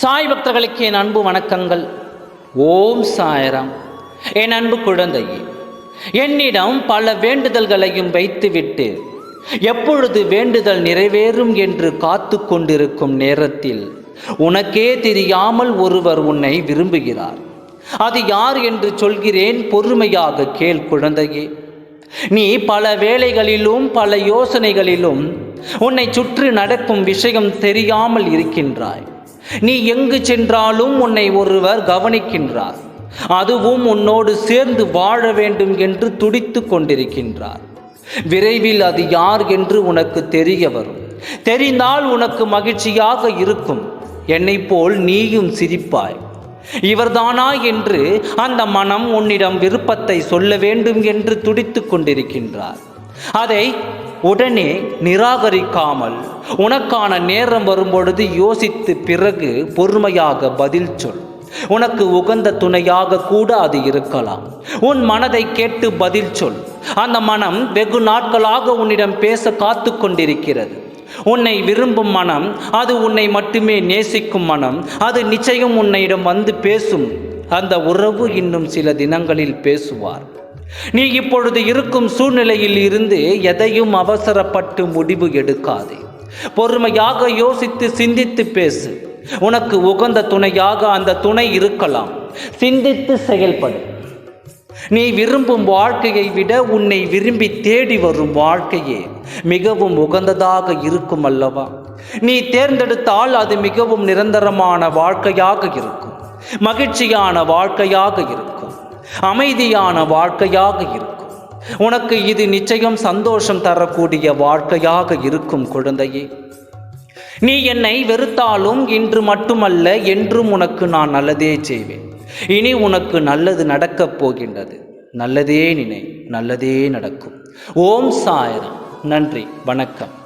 சாய் பக்தர்களுக்கு என் அன்பு வணக்கங்கள். ஓம் சாயராம். என் அன்பு குழந்தையே என்னிடம் பல வேண்டுதல்களையும் வைத்துவிட்டு எப்பொழுது வேண்டுதல் நிறைவேறும் என்று காத்து கொண்டிருக்கும் நேரத்தில் உனக்கே தெரியாமல் ஒருவர் உன்னை விரும்புகிறார். அது யார் என்று சொல்கிறேன் பொறுமையாக கேள் குழந்தையே. நீ பல வேளைகளிலும் பல யோசனைகளிலும் உன்னை சுற்றி நடக்கும் விஷயம் தெரியாமல் இருக்கின்றாய். நீ எங்கு சென்றாலும் உன்னை ஒருவர் கவனிக்கின்றார். அதுவும் உன்னோடு சேர்ந்து வாழ வேண்டும் என்று துடித்து கொண்டிருக்கின்றார். விரைவில் அது யார் என்று உனக்கு தெரிய வரும். தெரிந்தால் உனக்கு மகிழ்ச்சியாக இருக்கும். என்னை போல் நீயும் சிரிப்பாய். இவர்தானா என்று அந்த மனம் உன்னிடம் விருப்பத்தை சொல்ல வேண்டும் என்று துடித்து கொண்டிருக்கின்றார். அதை உடனே நிராகரிக்காமல் உனக்கான நேரம் வரும்பொழுது யோசித்து பிறகு பொறுமையாக பதில் சொல். உனக்கு உகந்த துணையாக கூட அது இருக்கலாம். உன் மனதை கேட்டு பதில் சொல். அந்த மனம் வெகு நாட்களாக உன்னிடம் பேச காத்து கொண்டிருக்கிறது. உன்னை விரும்பும் மனம் அது உன்னை மட்டுமே நேசிக்கும் மனம் அது நிச்சயம் உன்னிடம் வந்து பேசும். அந்த உறவு இன்னும் சில தினங்களில் பேசுவார். நீ இப்பொழுது இருக்கும் சூழ்நிலையில் இருந்து எதையும் அவசரப்பட்டு முடிவு எடுக்காதே. பொறுமையாக யோசித்து சிந்தித்து பேசு. உனக்கு உகந்த துணையாக அந்த துணை இருக்கலாம். சிந்தித்து செயல்படு. நீ விரும்பும் வாழ்க்கையை விட உன்னை விரும்பி தேடி வரும் வாழ்க்கையே மிகவும் உகந்ததாக இருக்கும் அல்லவா? நீ தேர்ந்தெடுத்தால் அது மிகவும் நிரந்தரமான வாழ்க்கையாக இருக்கும். மகிழ்ச்சியான வாழ்க்கையாக இருக்கும். அமைதியான வாழ்க்கையாக இருக்கும். உனக்கு இது நிச்சயம் சந்தோஷம் தரக்கூடிய வாழ்க்கையாக இருக்கும் குழந்தையே. நீ என்னை வெறுத்தாலும் இன்று மட்டுமல்ல என்றும் உனக்கு நான் நல்லதே செய்வேன். இனி உனக்கு நல்லது நடக்கப் போகின்றது. நல்லதே நினை நல்லதே நடக்கும். ஓம் சாயரம். நன்றி வணக்கம்.